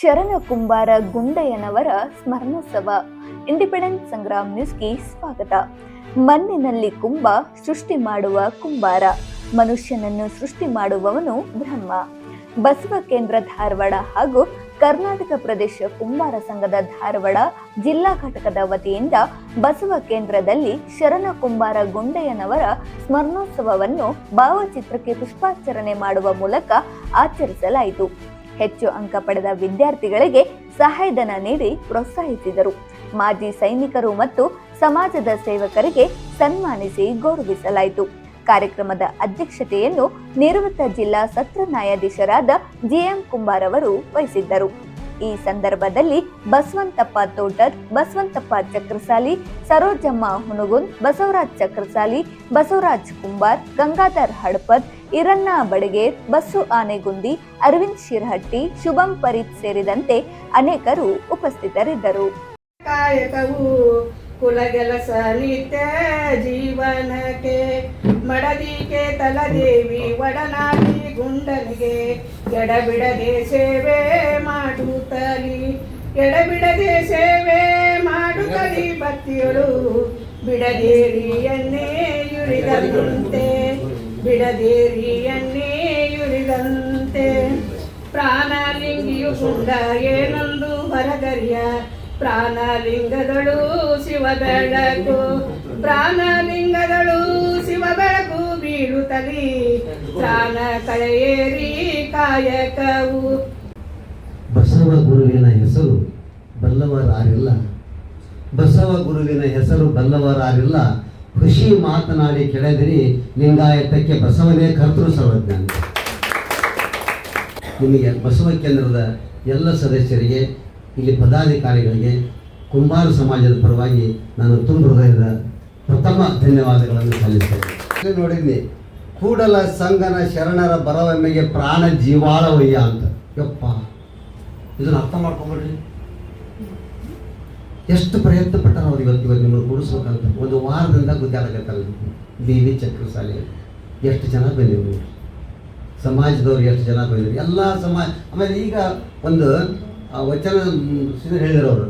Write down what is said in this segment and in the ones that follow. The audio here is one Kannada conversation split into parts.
ಶರಣ ಕುಂಬಾರ ಗುಂಡಯ್ಯನವರ ಸ್ಮರಣೋತ್ಸವ. ಇಂಡಿಪೆಂಡೆಂಟ್ ಸಂಗ್ರಾಮ್ ನ್ಯೂಸ್ಗೆ ಸ್ವಾಗತ. ಮಣ್ಣಿನಲ್ಲಿ ಕುಂಬ ಸೃಷ್ಟಿ ಮಾಡುವ ಕುಂಬಾರ. ಮನುಷ್ಯನನ್ನು ಸೃಷ್ಟಿ ಮಾಡುವವನು ಬ್ರಹ್ಮ. ಬಸವ ಕೇಂದ್ರ ಧಾರವಾಡ ಹಾಗೂ ಕರ್ನಾಟಕ ಪ್ರದೇಶ ಕುಂಬಾರ ಸಂಘದ ಧಾರವಾಡ ಜಿಲ್ಲಾ ಘಟಕದ ವತಿಯಿಂದ ಬಸವ ಕೇಂದ್ರದಲ್ಲಿ ಶರಣ ಕುಂಬಾರ ಗುಂಡಯ್ಯನವರ ಸ್ಮರಣೋತ್ಸವವನ್ನು ಭಾವಚಿತ್ರಕ್ಕೆ ಪುಷ್ಪಾಚರಣೆ ಮಾಡುವ ಮೂಲಕ ಆಚರಿಸಲಾಯಿತು. ಹೆಚ್ಚು ಅಂಕ ಪಡೆದ ವಿದ್ಯಾರ್ಥಿಗಳಿಗೆ ಸಹಾಯಧನ ನೀಡಿ ಪ್ರೋತ್ಸಾಹಿಸಿದರು. ಮಾಜಿ ಸೈನಿಕರು ಮತ್ತು ಸಮಾಜದ ಸೇವಕರಿಗೆ ಸನ್ಮಾನಿಸಿ ಗೌರವಿಸಲಾಯಿತು. ಕಾರ್ಯಕ್ರಮದ ಅಧ್ಯಕ್ಷತೆಯನ್ನು ನಿವೃತ್ತ ಜಿಲ್ಲಾ ಸತ್ರ ನ್ಯಾಯಾಧೀಶರಾದ ಜಿಎಂ ಕುಂಬಾರ್ ಅವರು ವಹಿಸಿದ್ದರು. ಈ ಸಂದರ್ಭದಲ್ಲಿ ಬಸವಂತಪ್ಪ ತೋಟದ್, ಬಸವಂತಪ್ಪ ಚಕ್ರಸಾಲಿ, ಸರೋಜಮ್ಮ ಹುಣಗುಂದ್, ಬಸವರಾಜ್ ಚಕ್ರಸಾಲಿ, ಬಸವರಾಜ್ ಕುಂಬಾರ್, ಗಂಗಾಧರ್ ಹಡಪದ್ ಇರಣ್ಣ ಬಡಗೇರ್ ಬಸ್ಸು ಆನೆಗುಂದಿ, ಅರವಿಂದ್ ಶಿರಹಟ್ಟಿ, ಶುಭಂ ಪರೀತ್ ಸೇರಿದಂತೆ ಅನೇಕರು ಉಪಸ್ಥಿತರಿದ್ದರು. ಜೀವನಕ್ಕೆ ಮಡದಿಕೆ ತಲದೇವಿ ಒಡನಾಡಿ ಗುಂಡನಿಗೆ ಎಡಬಿಡದೆ ಸೇವೆ ಮಾಡುತ್ತಲಿ. ಎಡಬಿಡದೆ ಸೇವೆ ಮಾಡುತ್ತಲಿ ಭಕ್ತಿಯಳು. ಬಿಡದೇರಿಯನ್ನೇ ಯುರಿದಂತೆ. ಬಿಡದೇರಿಯನ್ನೇ ಯುರಿದಂತೆ. ಪ್ರಾಣಲಿಂಗಿಯು ಗುಂಡ ಏನೊಂದು ಹೊರಗರಿಯ. ಪ್ರಾಣಲಿಂಗದಳು ಶಿವ ಬೆಳಕು ಪ್ರಾಣಲಿಂಗದಳು ಶಿವ ಬೆಳಕು ಬೀಳುತ್ತಲಿ ಪ್ರಾಣ ಕಳೆಯೇರಿ ಕಾಯಕವು. ಬಸವ ಗುರುವಿನ ಹೆಸರು ಬಲ್ಲವರಾರಿಲ್ಲ. ಬಸವ ಗುರುವಿನ ಹೆಸರು ಬಲ್ಲವರಾರಿಲ್ಲ. ಖುಷಿ ಮಾತನಾಡಿ ಕೆಳದಿರಿ ಲಿಂಗಾಯತಕ್ಕೆ ಬಸವನೇ ಕರ್ತೃ ಸರ್ವಜ್ಞ ನಿಮಗೆ ಬಸವ ಕೇಂದ್ರದ ಎಲ್ಲ ಸದಸ್ಯರಿಗೆ, ಇಲ್ಲಿ ಪದಾಧಿಕಾರಿಗಳಿಗೆ, ಕುಂಬಾರ ಸಮಾಜದ ಪರವಾಗಿ ನಾನು ತುಂಬ ಹೃದಯದ ಪ್ರಥಮ ಧನ್ಯವಾದಗಳನ್ನು ಸಲ್ಲಿಸ್ತೇನೆ. ನೋಡಿದ್ನಿ. ಕೂಡಲ ಸಂಗನ ಶರಣರ ಬರವಮ್ಮೆಗೆ ಪ್ರಾಣ ಜೀವಾಳವಯ್ಯ ಅಂತ. ಯಪ್ಪ, ಇದನ್ನ ಅರ್ಥ ಮಾಡ್ಕೊಂಬಿಡ್ರಿ ಎಷ್ಟು ಪ್ರಯತ್ನ ಪಟ್ಟಾರ ಅವ್ರು ಇವತ್ತು ಇವತ್ತು ನಿಮ್ಮನ್ನು ಕೂಡಿಸ್ಬೇಕಂತ. ಒಂದು ವಾರದಿಂದ ಗುದ್ದಾಡಕತ್ತಲ್ಲ ದೇವಿ ವಿ ಚಕ್ರಸಾಲಿ. ಎಷ್ಟು ಜನ ಬಂದಿದ್ರು ಸಮಾಜದವ್ರು ಎಷ್ಟು ಜನ ಬಂದಿದ್ರು. ಎಲ್ಲ ಸಮಾಜ, ಆಮೇಲೆ ಈಗ ಒಂದು ವಚನ ಹೇಳಿದ್ರು ಅವರು.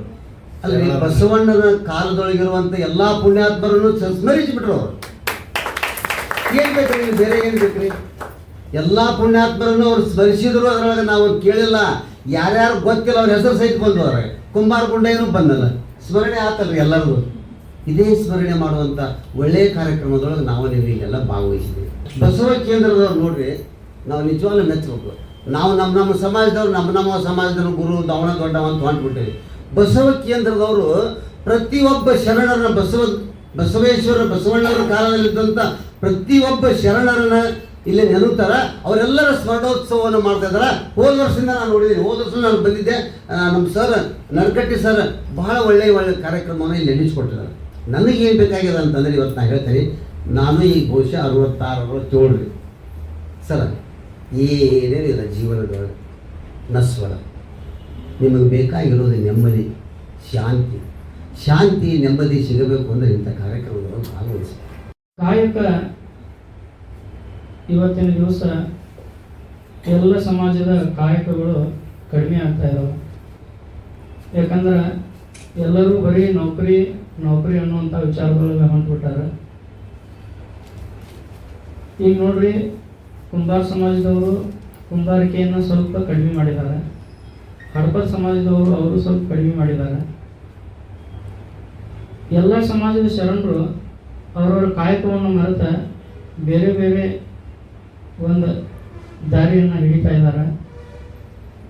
ಅಲ್ಲಿ ಬಸವಣ್ಣನ ಕಾಲದೊಳಗಿರುವಂಥ ಎಲ್ಲ ಪುಣ್ಯಾತ್ಮರನ್ನು ಸ್ಮರಿಸಿಬಿಟ್ರು ಅವರು. ಏನು ಬೇರೆ ಏನು ಬೇಕ್ರಿ ಎಲ್ಲ ಪುಣ್ಯಾತ್ಮರನ್ನು ಅವ್ರು ಸ್ಮರಿಸಿದ್ರು, ಅದರೊಳಗೆ ನಾವು ಕೇಳಿಲ್ಲ. ಯಾರ್ಯಾರು ಗೊತ್ತಿಲ್ಲ, ಅವ್ರ ಹೆಸರು ಸಹಿತ ಬಂದು ಅವ್ರೆ ಕುಂಬಾರ ಗುಂಡೇನು ಬಂದಲ್ಲ. ಸ್ಮರಣೆ ಆತಲ್ರಿ ಎಲ್ಲರಿಗೂ. ಇದೇ ಸ್ಮರಣೆ ಮಾಡುವಂಥ ಒಳ್ಳೆಯ ಕಾರ್ಯಕ್ರಮದೊಳಗೆ ನಾವು ನೀವು ಈಗೆಲ್ಲ ಭಾಗವಹಿಸಿದ್ವಿ ಬಸವ ಕೇಂದ್ರದವ್ರು ನೋಡ್ರಿ, ನಾವು ನಿಜವಾಗ್ಲೂ ಮೆಚ್ಚಬೇಕು ನಾವು ನಮ್ಮ ನಮ್ಮ ಸಮಾಜದವ್ರು, ನಮ್ಮ ನಮ್ಮ ಸಮಾಜದವ್ರು ಗುರು ದವಣ ದೊಡ್ಡವ ಅಂತ ಹೊಂಟ್ಬಿಟ್ಟಿವಿ. ಬಸವ ಕೇಂದ್ರದವರು ಪ್ರತಿಯೊಬ್ಬ ಶರಣರ ಬಸವ, ಬಸವೇಶ್ವರ ಬಸವಣ್ಣವರ ಕಾಲದಲ್ಲಿದ್ದಂಥ ಪ್ರತಿಯೊಬ್ಬ ಶರಣರನ್ನ ಇಲ್ಲಿ ನೆನೂತಾರ ಅವರೆಲ್ಲರ ಸ್ಮರಣೋತ್ಸವವನ್ನು ಮಾಡ್ತಾ ಇದ್ದಾರೆ. ಹೋದ ವರ್ಷದಿಂದ ನಾನು ನೋಡಿದ್ದೀನಿ. ಹೋದ ವರ್ಷ ನಾನು ಬಂದಿದ್ದೆ. ನಮ್ಮ ಸರ್, ನರ್ಕಟ್ಟಿ ಸರ್, ಬಹಳ ಒಳ್ಳೆಯ ಒಳ್ಳೆಯ ಕಾರ್ಯಕ್ರಮವನ್ನು ಇಲ್ಲಿ ನೆನೆಸ್ಕೊಟ್ಟಿದ್ದಾರೆ. ನನಗೆ ಏನು ಬೇಕಾಗಿದೆ ಅಂತಂದ್ರೆ ಇವತ್ತು ನಾನು ಹೇಳ್ತೀನಿ ನಾನು ಈ ಬಹುಶಃ ಅರವತ್ತಾರು ಅರವತ್ತೇಳು ರೀ ಸರ್ ಏನೇನಿಲ್ಲ ಜೀವನದೊಳಗೆ ನಸ್ವರ? ನಿಮಗೆ ಬೇಕಾಗಿರೋದು ನೆಮ್ಮದಿ, ಶಾಂತಿ. ಶಾಂತಿ, ನೆಮ್ಮದಿ ಸಿಗಬೇಕು ಅಂದರೆ ಇಂಥ ಕಾರ್ಯಕ್ರಮಗಳನ್ನು ಭಾಗವಹಿಸಿ. ಕಾಯಕ ಇವತ್ತಿನ ದಿವಸ ಎಲ್ಲ ಸಮಾಜದ ಕಾಯಕಗಳು ಕಡಿಮೆ ಆಗ್ತಾ ಇದಾವೆ. ಯಾಕಂದ್ರೆ ಎಲ್ಲರೂ ಬರೀ ನೌಕರಿ ನೌಕರಿ ಅನ್ನುವಂಥ ವಿಚಾರದೊಳಗೆ ಹೊಂಟ್ಬಿಟ್ಟಾರೆ ಈಗ ನೋಡ್ರಿ ಕುಂಬಾರ ಸಮಾಜದವರು ಕುಂಬಾರಿಕೆಯನ್ನು ಸ್ವಲ್ಪ ಕಡಿಮೆ ಮಾಡಿದ್ದಾರೆ. ಹಡಪದ ಸಮಾಜದವರು ಅವರು ಸ್ವಲ್ಪ ಕಡಿಮೆ ಮಾಡಿದ್ದಾರೆ. ಎಲ್ಲ ಸಮಾಜದ ಶರಣರು ಅವರವರ ಕಾಯಕವನ್ನು ಮರೆತ ಬೇರೆ ಬೇರೆ ಒಂದು ದಾರಿಯನ್ನು ಹಿಡಿತಾ ಇದ್ದಾರೆ.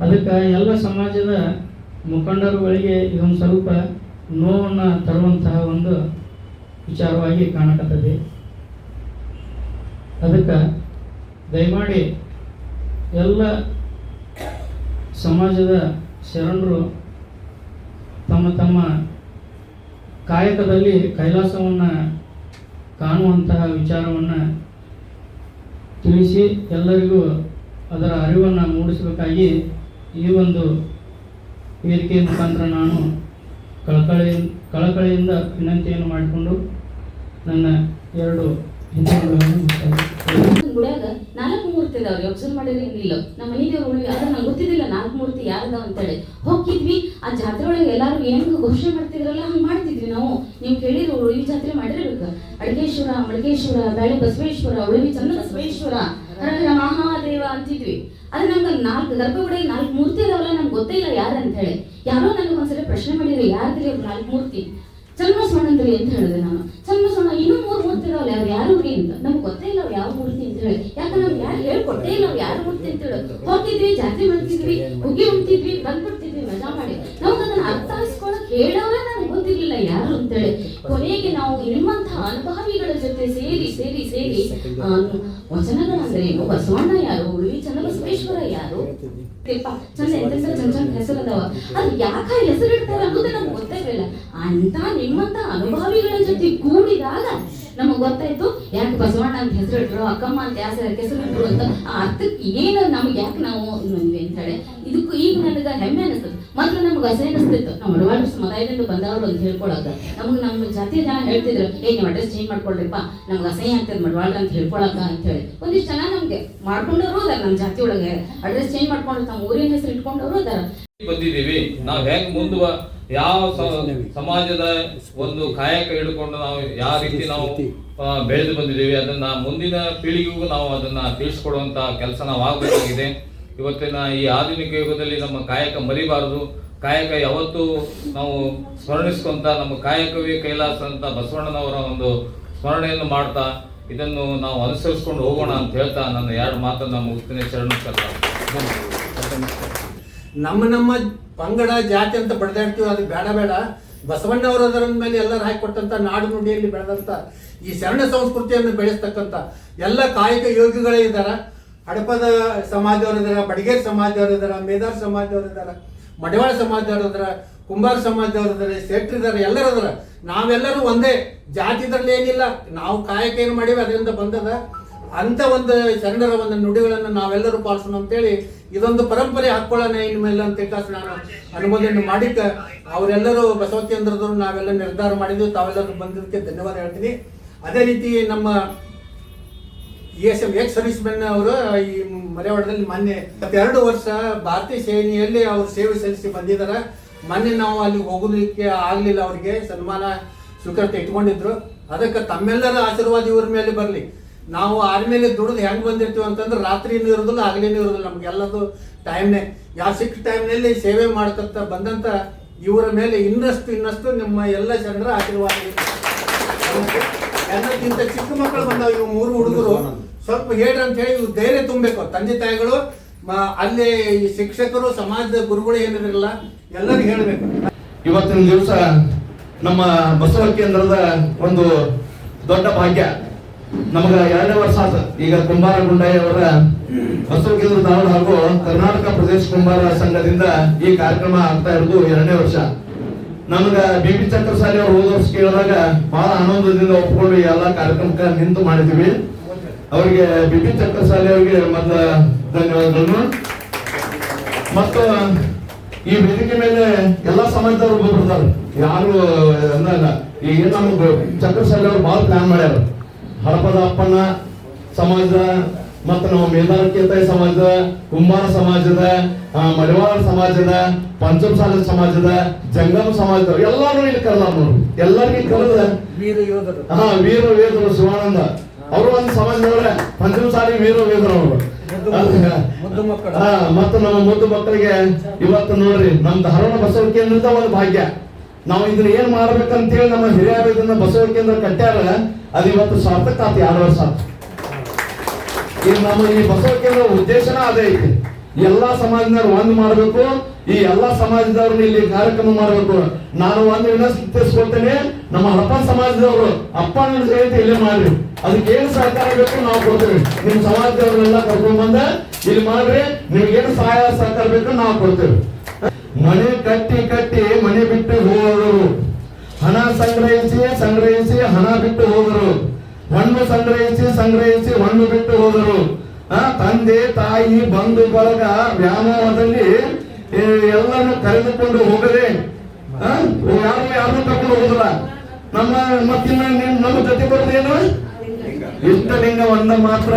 ಅದಕ್ಕೆ ಎಲ್ಲ ಸಮಾಜದ ಮುಖಂಡರುಗಳಿಗೆ ಇದೊಂದು ಸ್ವಲ್ಪ ನೋವನ್ನು ತರುವಂತಹ ಒಂದು ವಿಚಾರವಾಗಿ ಕಾಣಕತ್ತದೆ ಅದಕ್ಕೆ ದಯಮಾಡಿ ಎಲ್ಲ ಸಮಾಜದ ಶರಣರು ತಮ್ಮ ತಮ್ಮ ಕಾಯಕದಲ್ಲಿ ಕೈಲಾಸವನ್ನು ಕಾಣುವಂತಹ ವಿಚಾರವನ್ನು ತಿಳಿಸಿ ಎಲ್ಲರಿಗೂ ಅದರ ಅರಿವನ್ನು ಮೂಡಿಸಬೇಕಾಗಿ ಈ ಒಂದು ವೇದಿಕೆ ಮುಖಾಂತರ ನಾನು ಕಳಕಳಿ ಕಳಕಳಿಯಿಂದ ವಿನಂತಿಯನ್ನು ಮಾಡಿಕೊಂಡು ನನ್ನ ಎರಡು ನಾಲ್ಕು ಮೂರ್ತಿ ಇದಾವ್ರಿ ಅಬ್ಸರ್ವ್ ಮಾಡಿರಿ ಇಲ್ಲ ನಮ್ಮ ಮನೆ ದೇವ್ರ ಉಳಿವಿ ಆದ್ರೆ ನಂಗೆ ಗೊತ್ತಿದ್ದಿಲ್ಲ, ನಾಲ್ಕು ಮೂರ್ತಿ ಯಾರದಾವ ಅಂತೇಳಿ. ಹೋಗಿದ್ವಿ ಆ ಜಾತ್ರೆ ಒಳಗೆ ಎಲ್ಲಾರು ಹೆಂಗ್ ಘೋಷಣೆ ಮಾಡ್ತಿದ್ರಲ್ಲ ಕೇಳಿದ್ರು ಉಳಿವಿ ಜಾತ್ರೆ ಮಾಡಿರ್ಬೇಕು. ಅಡಗೇಶ್ವರ ಮಡಗೇಶ್ವರ ಬ್ಯಾಳಿ ಬಸವೇಶ್ವರ ಉಳಿವಿ ಚಂದ್ರ ಬಸವೇಶ್ವರ. ಮಹಾದೇವ ಅಂತಿದ್ವಿ. ಅದ್ ನಮ್ಗೆ ನಾಲ್ಕು ಗರ್ಭಗುಡಿ, ನಾಲ್ಕು ಮೂರ್ತಿ ಅದಾವಲ್ಲ, ನಮ್ಗೆ ಗೊತ್ತಿಲ್ಲ ಯಾರು ಅಂತ ಹೇಳಿ. ಯಾರೋ ನನಗೆ ಒಂದ್ಸಲ ಪ್ರಶ್ನೆ ಮಾಡಿದ್ರು ಯಾರ್ದ್ರಿ ಅವ್ರು ನಾಲ್ಕು ಮೂರ್ತಿ? ಚನ್ನಬಸವಣ್ಣಂದ್ರಿ ಅಂತ ಹೇಳಿದೆ ನಾನು. ಚನ್ನಬಸವಣ್ಣ ಇನ್ನೂ ಮೂರು ಮೂರ್ತಿ ಇದಾವಲ್ಲ ಅವ್ರು ಯಾರು ರೀ ಅಂತ? ನಮ್ಗೆ ಗೊತ್ತೇ ಇಲ್ಲ ಅವ್ರು ಯಾವ ಮೂರ್ತಿ ಅಂತ ಹೇಳಿ. ಯಾಕಂದ್ರೆ ಅವ್ರು ಯಾರು ಹೇಳ್ಕೊಟ್ಟೇ ಇಲ್ಲ ಅವ್ರು ಯಾರು ಮೂರ್ತಿ ಅಂತ ಹೇಳಿ. ಹೋಗ್ತಿದ್ವಿ, ಜಾತ್ರೆ ಮಾಡ್ತಿದ್ವಿ ಹುಗಿ ಉಣ್ತಿದ್ವಿ ಬಂದ್ಬಿಡ್ತಿದ್ವಿ, ಮಜಾ ಮಾಡಿ. ನಾವು ಅದನ್ನ ಅರ್ಥೈಸ್ಕೊಳಕ್ ಹೇಳೋರೇ ನನಗೆ ಗೊತ್ತಿರ್ಲಿಲ್ಲ ಯಾರು ಅಂತೇಳಿ ಕೊನೆಗೆ ನಾವು ನಿಮ್ಮಂತಹ ಅನುಭವಿಗಳ ಜೊತೆ ಸೇರಿ ಸೇರಿ ಸೇರಿ ಆ, ವಚನಗಳಂದ್ರೆ ಏನು ಬಸವಣ್ಣ ಯಾರು ಉಳಿವಿ ಚನ್ನಬಸವೇಶ್ವರ ಯಾರು? ಚಂದ ಎಂತ ಚಂದ ಚಂದ ಹೆಸರು ಅದಾವ ಅದು ಯಾಕ ಹೆಸರು ಇಡ್ತಾರೆ ಅನ್ನೋದೇ ನಮ್ಗೆ ಗೊತ್ತಾಗಲಿಲ್ಲ ಅಂತ ನಿಮ್ಮಂತ ಅನುಭವಿಗಳ ಜೊತೆ ಕೂಡಿದಾಗ ನಮಗ್ ಗೊತ್ತಾಯ್ತು? ಯಾಕೆ ಬಸವಣ್ಣ ಅಂತ ಹೆಸರು ಇಟ್ರು, ಅಕ್ಕಮ್ಮ ಅಂತ ಯಾಸರ ಹೆಸರು ಇಟ್ರು ಅಂತ ಆ ಅರ್ಥಕ್ಕೆ ಏನು ನಮ್ಗೆ ಯಾಕೆ ನಾವು ಬಂದ್ವಿ ಅಂತ ಹೇಳಿ. ಇದಕ್ಕೂ ಈಗ ನನಗೆ ಹೆಮ್ಮೆ ಅನಿಸ್ತದೆ ಮೊದ್ಲು ನಮ್ಗೆ ಅಸಹ್ಯ ಅನಿಸ್ತಿತ್ತು. ನಮ್ಮ ಮಡವಾಳ ಸಮುದಾಯದಿಂದ ಬಂದವರು ಅಂತ ಹೇಳ್ಕೊಳಕ ನಮ್ಗೆ ನಮ್ಮ ಜಾತಿ ಜನ ಹೇಳ್ತಿದ್ರು, ಏ, ನೀವು ಅಡ್ರೆಸ್ ಚೇಂಜ್ ಮಾಡ್ಕೊಳ್ರಿಪ್ಪ. ನಮ್ಗೆ ಅಸಹ್ಯ ಆಗ್ತದೆ ಮಡವಾಳ ಅಂತ ಹೇಳ್ಕೊಳಕ್ಕ ಅಂತ ಹೇಳಿ. ಒಂದಿಷ್ಟು ಜನ ನಮ್ಗೆ ಮಾಡ್ಕೊಂಡವರು ಅದಾರ ನಮ್ಮ ಜಾತಿ ಒಳಗೆ. ಅಡ್ರೆಸ್ ಚೇಂಜ್ ಮಾಡ್ಕೊಂಡು ತಮ್ಮ ಊರಿನ ಹೆಸರು ಇಟ್ಕೊಂಡವರು ಅದಾರ ಬಂದಿದ್ದೀವಿ. ನಾವು ಹೆಂಗ್ ಮುಂದುವ ಯಾವ ಸಮಾಜದ ಒಂದು ಕಾಯಕ ಹಿಡ್ಕೊಂಡು ನಾವು ಯಾವ ರೀತಿ ನಾವು ಬೆಳೆದು ಬಂದಿದ್ದೀವಿ ಅದನ್ನ ಮುಂದಿನ ಪೀಳಿಗೆಗೂ ನಾವು ಅದನ್ನ ತಿಳಿಸ್ಕೊಡುವಂತ ಕೆಲಸ ನಾವು ಆಗಬೇಕಾಗಿದೆ. ಇವತ್ತಿನ ಈ ಆಧುನಿಕ ಯುಗದಲ್ಲಿ ನಮ್ಮ ಕಾಯಕ ಮರಿಬಾರದು. ಕಾಯಕ ಯಾವತ್ತೂ ನಾವು ಸ್ಮರಣಿಸ್ಕೊಂತ ನಮ್ಮ ಕಾಯಕವೇ ಕೈಲಾಸ ಅಂತ ಬಸವಣ್ಣನವರ ಒಂದು ಸ್ಮರಣೆಯನ್ನು ಮಾಡ್ತಾ ಇದನ್ನು ನಾವು ಅನುಸರಿಸ್ಕೊಂಡು ಹೋಗೋಣ ಅಂತ ಹೇಳ್ತಾ ನನ್ನ ಎರಡು ಮಾತನ್ನ ಮುಗಿಸ್ತೇನೆ. ಶರಣ ನಮ್ಮ ನಮ್ಮ ಪಂಗಡ ಜಾತಿ ಅಂತ ಬಡ್ದಾಡ್ತೀವಿ ಅದು ಬೇಡ ಬೇಡ. ಬಸವಣ್ಣವರ ಅದರ ಮೇಲೆ ಎಲ್ಲರೂ ಹಾಕಿಕೊಟ್ಟಂತ ನಾಡು ನುಡಿಯಲ್ಲಿ ಬೆಳೆದಂತ ಈ ಶರಣ ಸಂಸ್ಕೃತಿಯನ್ನು ಬೆಳೆಸ್ತಕ್ಕಂಥ ಎಲ್ಲ ಕಾಯಕ ಯೋಗಿಗಳೇ ಇದ್ದಾರ. ಹಡಪದ ಸಮಾಜದವರು ಇದಾರೆ ಬಡಿಗೇರ್ ಸಮಾಜದವರು ಇದಾರೆ ಮೇದಾರ್ ಸಮಾಜದವರು ಇದ್ದಾರೆ, ಮಡಿವಾಳ ಸಮಾಜದವರು ಇದ್ದಾರೆ, ಕುಂಬಾರ ಸಮಾಜದವರು ಇದ್ದಾರೆ, ಸೇಟ್ರ್ ಇದಾರೆ ಎಲ್ಲರೂ ಇದ್ದಾರೆ. ನಾವೆಲ್ಲರೂ ಒಂದೇ ಜಾತಿದ್ರಲ್ಲಿ ಏನಿಲ್ಲ. ನಾವು ಕಾಯಕ ಏನು ಮಾಡೀವಿ ಅದರಿಂದ ಬಂದದ. ಅಂತ ಒಂದು ಶರಣರ ಒಂದು ನುಡಿಗಳನ್ನು ನಾವೆಲ್ಲರೂ ಪಾಲಿಸೋಣ ಅಂತೇಳಿ ಇದೊಂದು ಪರಂಪರೆ ಹಾಕೊಳ್ಳೋಣ ಇನ್ಮೇಲೆ ಅಂತ ಕಾಸು ನಾನು ಅನುಮೋದನೆ ಮಾಡಿಕ ಅವರೆಲ್ಲರೂ ಬಸವ ಕೇಂದ್ರದವರು ನಾವೆಲ್ಲ ನಿರ್ಧಾರ ಮಾಡಿದ್ವಿ. ತಾವೆಲ್ಲರೂ ಬಂದಿದ್ದಕ್ಕೆ ಧನ್ಯವಾದ ಹೇಳ್ತೀನಿ. ಅದೇ ರೀತಿ ನಮ್ಮ S M ex service men ಅವರು ಈ ಮರೆವಾಡದಲ್ಲಿ ಮೊನ್ನೆ ಎರಡು ವರ್ಷ ಭಾರತೀಯ ಸೇನೆಯಲ್ಲಿ ಅವರು ಸೇವೆ ಸಲ್ಲಿಸಿ ಬಂದಿದ್ದಾರೆ. ಮೊನ್ನೆ ನಾವು ಅಲ್ಲಿ ಹೋಗೋದಕ್ಕೆ ಆಗಲಿಲ್ಲ ಅವರಿಗೆ. ಸನ್ಮಾನ ಸ್ವೀಕೃತಿ ಇಟ್ಕೊಂಡಿದ್ರು. ಅದಕ್ಕೆ ತಮ್ಮೆಲ್ಲರ ಆಶೀರ್ವಾದ ಇವ್ರ ಮೇಲೆ ಬರಲಿ. ನಾವು ಆದ್ಮೇಲೆ ದುಡಿದು ಹೆಂಗ್ ಬಂದಿರ್ತೀವಿ ಅಂತಂದ್ರೆ ರಾತ್ರಿನೂ ಇರೋದಿಲ್ಲ ಹಗಲಿನೂ ಇರೋದಿಲ್ಲ ನಮ್ಗೆಲ್ಲದು ಟೈಮ್ನೇ ಯಾವ ಸಿಕ್ಕ ಟೈಮ್ನಲ್ಲಿ ಸೇವೆ ಮಾಡ್ಕತ್ತ ಬಂದಂತ ಇವರ ಮೇಲೆ ಇನ್ನಷ್ಟು ಇನ್ನಷ್ಟು ನಿಮ್ಮ ಎಲ್ಲ ಜನರ ಆಶೀರ್ವಾದ. ಎಲ್ಲಕ್ಕಿಂತ ಚಿಕ್ಕ ಮಕ್ಕಳು ಬಂದಾವ ಇವು ಮೂರು ಹುಡುಗರು. ಸ್ವಲ್ಪ ಹೇಳ್ರಿ ಅಂತ ಹೇಳಿ ಇವ್ರು ಧೈರ್ಯ ತುಂಬಬೇಕು. ತಂದೆ ತಾಯಿಗಳು ಅಲ್ಲಿ ಈ ಶಿಕ್ಷಕರು, ಸಮಾಜದ ಗುರುಗಳು ಏನಿರಲಿಲ್ಲ ಎಲ್ಲರಿಗೂ ಹೇಳಬೇಕು. ಇವತ್ತಿನ ದಿವಸ ನಮ್ಮ ಬಸವ ಕೇಂದ್ರದ ಒಂದು ದೊಡ್ಡ ಭಾಗ್ಯ. ನಮಗ ಎರಡನೇ ವರ್ಷ ಆತ. ಈಗ ಕುಂಬಾರ ಗುಂಡಾಯಿ ಅವರ ಕೇಂದ್ರ ಧಾರವಾಡ ಹಾಗೂ ಕರ್ನಾಟಕ ಪ್ರದೇಶ ಕುಂಬಾರ ಸಂಘದಿಂದ ಈ ಕಾರ್ಯಕ್ರಮ ಆಗ್ತಾ ಇರೋದು ಎರಡನೇ ವರ್ಷ. ನಮಗ ಬಿ ಪಿ ಚಕ್ರಸಾಲಿ ಅವರು ಹೋದ ವರ್ಷ ಕೇಳಿದಾಗ ಬಹಳ ಆನಂದದಿಂದ ಒಪ್ಕೊಂಡು ಎಲ್ಲ ಕಾರ್ಯಕ್ರಮಕ್ಕೆ ನಿಂತು ಮಾಡಿದೀವಿ ಅವರಿಗೆ ಬಿ ಪಿ ಚಕ್ರಸಾಲಿ ಅವರಿಗೆ ಮೊದಲ ಧನ್ಯವಾದಗಳನ್ನು ಮತ್ತು ಈ ವೇದಿಕೆ ಮೇಲೆ ಎಲ್ಲಾ ಸಮಾಜದವರು ಬರ್ತಾರೆ ಯಾರು ಅಂದಾಗ ಈಗ ನಮ್ಗೆ ಚಕ್ರಸಾಲಿ ಅವರು ಬಹಳ ಪ್ಲಾನ್ ಮಾಡ್ಯಾರ. ಹಡಪದ ಅಪ್ಪನ ಸಮಾಜದ ಮತ್ತು ನಮ್ಮ ಮೇದಾರಕೇತಾಯಿ ಸಮಾಜದ ಕುಂಬಾರ ಸಮಾಜದ ಮಡಿವಾಳ ಸಮಾಜದ ಪಂಚಮಸಾಲ ಸಮಾಜದ ಜಂಗಮ ಸಮಾಜದ ಎಲ್ಲರೂ ಇಲ್ಲಿ ಕರೆದಾರ ನೋಡ್ರಿ ಎಲ್ಲರಿಗೂ ಕರೆದ ವೀರ ಯೋಧರು. ಹಾ ವೀರ ವೇದರು ಶಿವಾನಂದ. ಅವರು ಒಂದು ಪಂಚಮ ಸಾಲಿ ವೀರ ವೇದರು ಅವರು. ಮತ್ತು ನಮ್ಮ ಮುದ್ದು ಮಕ್ಕಳಿಗೆ ಇವತ್ತು ನೋಡ್ರಿ ನಮ್ದು ಹರಣ ಬಸವ ಕೇಂದ್ರದ ಒಂದು ಭಾಗ್ಯ. ನಾವು ಇದನ್ನ ಏನ್ ಮಾಡ್ಬೇಕಂತೇಳಿ ನಮ್ಮ ಹಿರಿಯರು ಇದನ್ನ ಬಸವ ಕೇಂದ್ರ ಕಟ್ಟ್ಯಾರ, ಅದು ಇವತ್ತು ಸಾರ್ಥಕ ಆತು, ಎರಡು ವರ್ಷ ಆತು. ಈ ನಮ್ಮ ಈ ಬಸವ ಕೇಂದ್ರ ಉದ್ದೇಶನ ಅದೇ ಐತಿ. ಎಲ್ಲಾ ಸಮಾಜದವ್ರು ಒಂದ್ ಮಾಡ್ಬೇಕು, ಈ ಎಲ್ಲಾ ಸಮಾಜದವ್ರನ್ನ ಇಲ್ಲಿ ಕಾರ್ಯಕ್ರಮ ಮಾಡ್ಬೇಕು. ನಾನು ಒಂದು ವಿನಂತಿಸ್ಕೊಳ್ತೇನೆ ನಮ್ಮ ಅಪ್ಪ ಸಮಾಜದವರು, ಅಪ್ಪನ ಜಯಂತಿ ಇಲ್ಲೇ ಮಾಡ್ರಿ. ಅದಕ್ಕೆ ಏನು ಸಹಕಾರ ಬೇಕು ನಾವು ಕೊಡ್ತೇವೆ. ನಿಮ್ ಸಮಾಜದವ್ರನ್ನೆಲ್ಲ ಕರ್ಕೊಂಡ್ ಬಂದ, ಇಲ್ಲಿ ಮಾಡ್ರಿ ನಿಮ್ಗೆ ಏನು ಸಹಾಯ ಸಹಕಾರ ಬೇಕು ನಾವು ಕೊಡ್ತೇವೆ. ಮನೆ ಕಟ್ಟಿ ಕಟ್ಟಿ ಮನೆ ಬಿಟ್ಟು ಹೋದರು ಹಣ ಸಂಗ್ರಹಿಸಿ ಸಂಗ್ರಹಿಸಿ ಹಣ ಬಿಟ್ಟು ಹೋದರು. ಹಣ್ಣು ಸಂಗ್ರಹಿಸಿ ಸಂಗ್ರಹಿಸಿ ಹಣ್ಣು ಬಿಟ್ಟು ಹೋದರು. ಆ ತಂದೆ, ತಾಯಿ, ಬಂಧು, ಬಳಗ ವ್ಯಾಮೋಹದಲ್ಲಿ ಎಲ್ಲರೂ ಕರೆದುಕೊಂಡು ಹೋಗದೆ ಯಾರು ಯಾರು ಕರ್ಕೊಂಡು ಹೋಗುದಿಲ್ಲ. ನಮ್ಮ ಮತ್ತಿನ್ನ ನಿಮ್- ನಮ್ಮ ಜೊತೆ ಬರೋದೇನು? ಇಷ್ಟ ಲಿಂಗ ಒಂದ ಮಾತ್ರ.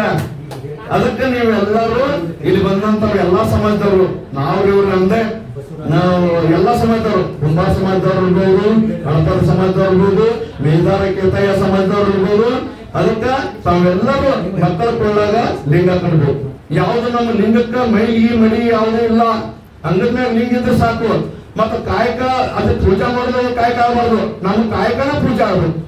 ಅದಕ್ಕೆ ನೀವೆಲ್ಲರೂ ಇಲ್ಲಿ ಬಂದಂತವ್ರು ಎಲ್ಲಾ ಸಮಾಜದವರು. ನಾವು ಇವ್ರು ಅಂದೆ. ನಾವು ಎಲ್ಲ ಸಮಾಜದವರು ಕುಂಬಾರ ಸಮಾಜದವ್ರು ಇರ್ಬೋದು ಹಳಪದ ಸಮಾಜದವ್ರು ಇರ್ಬೋದು ಮೇಲ್ದಾರ ಕೇತಯ್ಯ ಸಮಾಜದವ್ರು ಇರ್ಬೋದು, ಅದಕ್ಕ ತಾವೆಲ್ಲರೂ ಮಕ್ಕಳ ಕೊಳ್ಳಾಗ ಲಿಂಗ ಕಣ್ಬೇಕು ಯಾವ್ದು ನಮ್ಮ ಲಿಂಗಕ್ಕ ಮೈಗಿ ಮಡಿ ಯಾವುದೂ ಇಲ್ಲ. ಅಂಗದ ಲಿಂಗ ಇದ್ರೆ ಸಾಕು. ಮತ್ತ ಕಾಯಕ, ಅದಕ್ಕೆ ಪೂಜಾ ಮಾಡಿದ್ರೆ ಕಾಯಕ ಆಗಬಾರ್ದು. ನಮ್ಮ ಕಾಯಕನ ಪೂಜಾ ಆಗ್ಬೇಕು.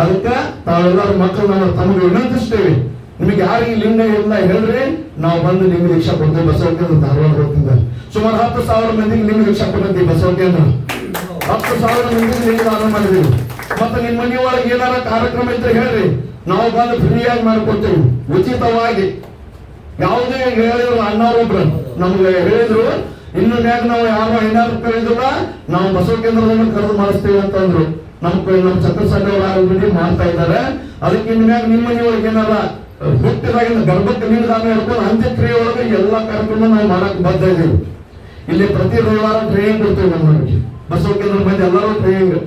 ಅದಕ್ಕೆ ತಾವೆಲ್ಲರೂ ಮಕ್ಕಳು ನಾವು ತಮಗೆ ವಿನಂತಿಸ್ತೇವೆ. ನಿಮಗೆ ಯಾರಿಗೆ ಲಿಂಗ ಇಲ್ಲ ಹೇಳ್ರಿ ನಾವು ಬಂದು ಲಿಂಗ ದೀಕ್ಷಾ ಕೊಡ್ತೇವೆ ಬಸವಕ್ಕೆ ಧಾರವಾಡ ಹೋಗ್ತಿದ್ದ ಸುಮಾರು ಹತ್ತು ಸಾವಿರ ಮಂದಿಗೆ ಲಿಂಗ ದೀಕ್ಷಾ ಕೊಡ್ತೀವಿ ಬಸವ ಕೇಂದ್ರ ಹತ್ತು ಸಾವಿರ ಮಂದಿಗೆ ಲಿಂಗ ದಾನ ಮಾಡಿದೀವಿ ಮತ್ತೆ ನಿಮ್ಮ ಮನೆ ಒಳಗೆ ಏನಾರ ಕಾರ್ಯಕ್ರಮ ಇದ್ರೆ ಹೇಳ್ರಿ. ನಾವು ಬಂದು ಫ್ರೀಯಾಗಿ ಮಾಡಿಕೊಡ್ತೇವೆ. ಉಚಿತವಾಗಿ. ಯಾವುದೇ ಹೇಳಿದ್ರು ಅಣ್ಣವ್ರೊಬ್ರು ನಮ್ಗೆ ಹೇಳಿದ್ರು, ಇನ್ನು ಮ್ಯಾಗ ನಾವು ಯಾರು ಐನಾರು ಕರೆದಿಲ್ಲ ನಾವು ಬಸವ ಕೇಂದ್ರದಲ್ಲಿ ಕರೆದು ಮಾಡಿಸ್ತೇವೆ ಅಂತಂದ್ರು ನಮ್ ನಮ್ಮ ಚಕ್ರ ಸಂಘ ಮಾಡ್ತಾ ಇದ್ದಾರೆ. ಅದಕ್ಕೆ ಇನ್ನು ಮ್ಯಾಗ ನಿಮ್ಮ ಮನೆಯೊಳಗೆ ಏನಾರ ಹುಟ್ಟಿದಾಗಿಂದ ಗರ್ಭಕ್ಕೆ ನೀಡಿದಾಗ ಹಿಡ್ಕೊಂಡು ಅಂತ್ಯಕ್ರಿಯೆ ಒಳಗೆ ಎಲ್ಲಾ ಕಾರ್ಯಕ್ರಮ ನಾವು ಮಾಡಕ್ ಬದ್ಧ ಇದೀವಿ. ಇಲ್ಲಿ ಪ್ರತಿ ರವಿವಾರ ಟ್ರೈನಿಂಗ್ ಕೊಡ್ತೇವೆ ನಮ್ಮಲ್ಲಿ ಬಸವ ಕೇಂದ್ರ ಮಂದಿ ಎಲ್ಲರೂ ಟ್ರೈನಿಂಗ್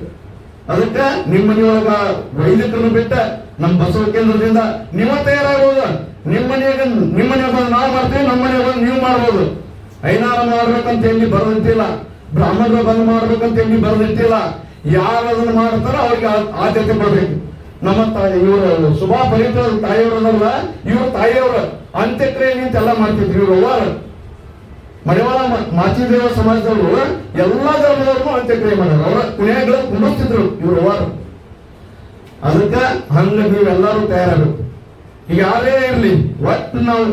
ಅದಕ್ಕೆ ನಿಮ್ಮ ಮನೆಯೊಳಗ ವೈದ್ಯಕರನ್ನು ಬಿಟ್ಟ ನಮ್ಮ ಬಸವ ಕೇಂದ್ರದಿಂದ ನಿಮ್ಮ ತಯಾರಾಗ್ಬೋದು. ನಿಮ್ಮ ಮನೆಯಾಗ ನಿಮ್ಮ ಮನೆಯಾಗ ಬಂದು ನಾವು ಮಾಡ್ತೀವಿ, ನಮ್ಮ ಮನೆಯಾಗ ಬಂದು ನೀವು ಮಾಡ್ಬೋದು. ಐನಾರ ಮಾಡ್ಬೇಕಂತ ಎಲ್ಲಿ ಬರದಂತಿಲ್ಲ. ಬ್ರಾಹ್ಮಣರು ಬಂದು ಮಾಡ್ಬೇಕಂತ ಎಲ್ಲಿ ಬರದಂತಿಲ್ಲ. ಯಾರು ಅದನ್ನು ಮಾಡ್ತಾರೋ ಅವ್ರಿಗೆ ಆದ್ಯತೆ ಕೊಡ್ಬೇಕು. ನಮ್ಮ ತಾಯಿ ಇವರು ಶುಭಾ ಫಲಿತ ತಾಯಿಯವರಲ್ಲ ಇವ್ರ ತಾಯಿಯವರು. ಅಂತ್ಯಕ್ರಿಯೆ ನಿಂತ ಎಲ್ಲ ಮಾಡ್ತಿದ್ರು ಇವ್ರು ಅವರು ಮಡಿವಾಳ ಮಾಚಿದೇವ ಸಮಾಜದವರು, ಎಲ್ಲಾ ಧರ್ಮದವ್ರಿಗೂ ಅಂತ್ಯಕ್ರಿಯೆ ಮಾಡ್ಯಾರ ಅವರ ಕುಣಿಯಾಗಳು ಕುಂಡಿಸ್ತಿದ್ರು ಇವರು ಅವರು ಅದಕ್ಕ ಹಂಗ ನೀವೆಲ್ಲರೂ ತಯಾರಾಗಬೇಕು. ಈಗ ಯಾರೇ ಇರಲಿ, ಒಟ್ಟು ನಾವು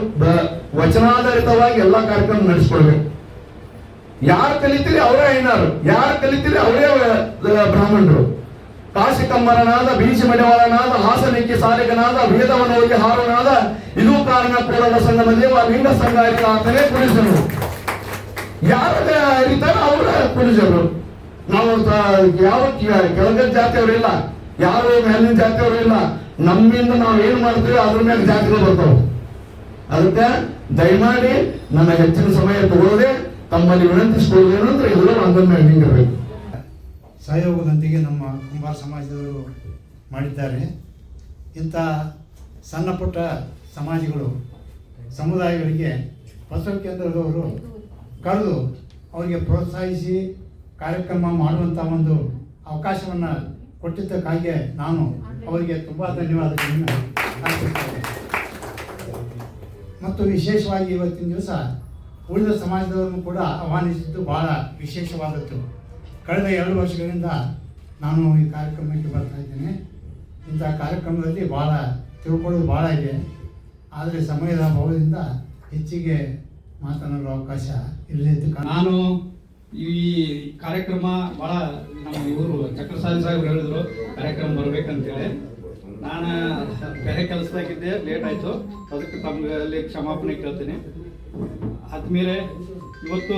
ವಚನಾಧಾರಿತವಾಗಿ ಎಲ್ಲ ಕಾರ್ಯಕ್ರಮ ನಡೆಸ್ಕೊಳ್ಬೇಕು ಯಾರು ಕಲಿತೀರಿ ಅವರೇ ಐನಾರು. ಯಾರು ಕಲಿತೀರಿ ಅವರೇ ಬ್ರಾಹ್ಮಣರು. ಕಾಶಿ ಕಮ್ಮರನಾದ ಬೀಚಿ ಹಾಸನಕ್ಕೆ ಹಾಸನಿಕ್ಕಿ ಸಾರಿಗನಾದ ವೇದವನ್ನು ಹೋಗಿ ಹಾರನಾದ, ಇದು ಕಾರಣ ಪೂರ್ಣ ಸಂಘದ ದೇವ, ಲಿಂಗ ಸಂಗಾರಿ ಅಂತಲೇ ಪುರುಷರು. ಯಾರು ಅರಿತಾರ ಅವರ ಪುರುಷರು. ನಾವು ಯಾವ ಕೆಳಗದ ಜಾತಿಯವರು ಇಲ್ಲ, ಯಾರು ಮೇಲಿನ ಜಾತಿಯವರು ಇಲ್ಲ. ನಮ್ಮಿಂದ ನಾವು ಏನ್ ಮಾಡ್ತೀವಿ ಅದ್ರ ಮೇಲೆ ಜಾತಿಗಳು ಬರ್ತಾವ. ಅದಕ್ಕೆ ದಯಮಾಡಿ ನನ್ನ ಹೆಚ್ಚಿನ ಸಮಯ ತಗೊಳ್ಳದೆ, ತಮ್ಮಲ್ಲಿ ವಿನಂತಿಸಿಕೊಳ್ಳೋದೇನು ಅಂದ್ರೆ ಎಲ್ಲರೂ ಅಂದ್ರ ಮೇಲೆ ನಿಂಗಿರ್ಬೇಕು. ಸಹಯೋಗದೊಂದಿಗೆ ನಮ್ಮ ಕುಂಬಾರ ಸಮಾಜದವರು ಮಾಡಿದ್ದಾರೆ. ಇಂಥ ಸಣ್ಣ ಪುಟ್ಟ ಸಮಾಜಗಳು, ಸಮುದಾಯಗಳಿಗೆ ಬಸವ ಕೇಂದ್ರದವರು ಕರೆದು ಅವರಿಗೆ ಪ್ರೋತ್ಸಾಹಿಸಿ ಕಾರ್ಯಕ್ರಮ ಮಾಡುವಂಥ ಒಂದು ಅವಕಾಶವನ್ನು ಕೊಟ್ಟಿದ್ದಕ್ಕಾಗಿ ನಾನು ಅವರಿಗೆ ತುಂಬ ಧನ್ಯವಾದಗಳನ್ನು ಅರ್ಪಿಸುತ್ತೇನೆ. ಮತ್ತು ವಿಶೇಷವಾಗಿ ಇವತ್ತಿನ ದಿವಸ ಉಳಿದ ಸಮಾಜದವರನ್ನು ಕೂಡ ಆಹ್ವಾನಿಸಿದ್ದು ಭಾಳ ವಿಶೇಷವಾದದ್ದು. ಕಳೆದ ಎರಡು ವರ್ಷಗಳಿಂದ ನಾನು ಈ ಕಾರ್ಯಕ್ರಮಕ್ಕೆ ಬರ್ತಾ ಇದ್ದೇನೆ. ಇಂಥ ಕಾರ್ಯಕ್ರಮದಲ್ಲಿ ಭಾಳ ತಿಳ್ಕೊಳ್ಳೋದು ಭಾಳ ಇದೆ. ಆದರೆ ಸಮಯದ ಅಭಾವದಿಂದ ಹೆಚ್ಚಿಗೆ ಮಾತನಾಡುವ ಅವಕಾಶ ಇರಲಿದ್ದು ನಾನು ಈ ಕಾರ್ಯಕ್ರಮ ಭಾಳ ನಮ್ಮ ಇವರು ಚಕ್ರಸಾಲಿ ಸಾಹೇಬ್ರು ಹೇಳಿದ್ರು, ಕಾರ್ಯಕ್ರಮ ಬರಬೇಕಂತೇಳಿ. ನಾನು ಬೇರೆ ಕೆಲಸದಾಗಿದ್ದೆ ಲೇಟ್ ಆಯಿತು. ಅದಕ್ಕೆ ಅಲ್ಲಿ ಕ್ಷಮಾಪಣೆ ಕೇಳ್ತೀನಿ. ಆದಮೇಲೆ ಇವತ್ತು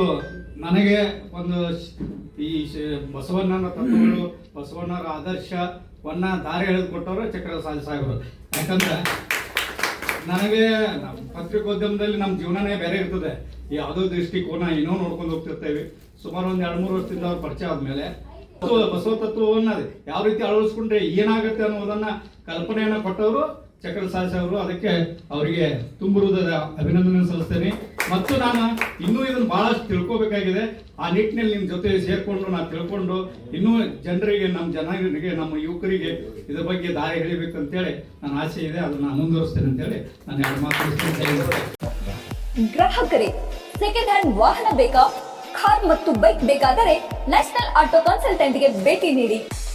ನನಗೆ ಒಂದು ಈ ಬಸವಣ್ಣನ ತತ್ವಗಳು, ಬಸವಣ್ಣರ ಆದರ್ಶವನ್ನ ದಾರಿ ಎಳೆದುಕೊಟ್ಟವರು ಚಕ್ರ ಸಾಹೇಬರು. ಯಾಕಂದ್ರೆ ನನಗೆ ಪತ್ರಿಕೋದ್ಯಮದಲ್ಲಿ ನಮ್ಮ ಜೀವನನೇ ಬೇರೆ ಇರ್ತದೆ. ಯಾವುದೋ ದೃಷ್ಟಿಕೋನ ಏನೋ ನೋಡ್ಕೊಂಡು ಹೋಗ್ತಿರ್ತೇವೆ. ಸುಮಾರು ಒಂದು ಎರಡು ಮೂರು ವರ್ಷದಿಂದ ಅವ್ರು ಪರಿಚಯ ಆದಮೇಲೆ ಬಸವ ತತ್ವವನ್ನ ಯಾವ ರೀತಿ ಅಳವಡಿಸ್ಕೊಂಡ್ರೆ ಏನಾಗುತ್ತೆ ಅನ್ನೋದನ್ನು ಕಲ್ಪನೆಯನ್ನು ಕೊಟ್ಟವರು ಚಕ್ರ ಸಾಹಸಿ ಅವರು, ಅದಕ್ಕೆ ಅವರಿಗೆ ತುಂಬುರುದ ಅಭಿನಂದನೆ ಸಲ್ಲಿಸ್ತೇನೆ. ಮತ್ತು ನಾನು ಇನ್ನೂ ಇದನ್ನು ಬಹಳಷ್ಟು ತಿಳ್ಕೊಬೇಕಾಗಿದೆ. ಆ ನಿಟ್ಟಿನಲ್ಲಿ ನಿಮ್ಮ ಜೊತೆ ಸೇರ್ಕೊಂಡು ನಾನು ತಿಳ್ಕೊಂಡು ಇನ್ನೂ ಜನರಿಗೆ, ನಮ್ಮ ಜನರಿಗೆ ನಮ್ಮ ಯುವಕರಿಗೆ ಇದ್ರ ಬಗ್ಗೆ ದಾರಿ ಹೇಳಿಬೇಕಂತೇಳಿ ನನ್ನ ಆಸೆ ಇದೆ. ಅದನ್ನು ನಾನು ಮುಂದುವರಿಸ್ತೇನೆ ಅಂತೇಳಿ ನಾನು ಎರಡು ಮಾತು. ಗ್ರಾಹಕರೇ ಸೆಕೆಂಡ್ ಹ್ಯಾಂಡ್ ವಾಹನ ಬೇಕಾ? ಕಾರ್ ಮತ್ತು ಬೈಕ್ ಬೇಕಾದರೆ ನ್ಯಾಷನಲ್ ಆಟೋ ಕನ್ಸಲ್ಟೆಂಟ್ಗೆ ಭೇಟಿ ನೀಡಿ.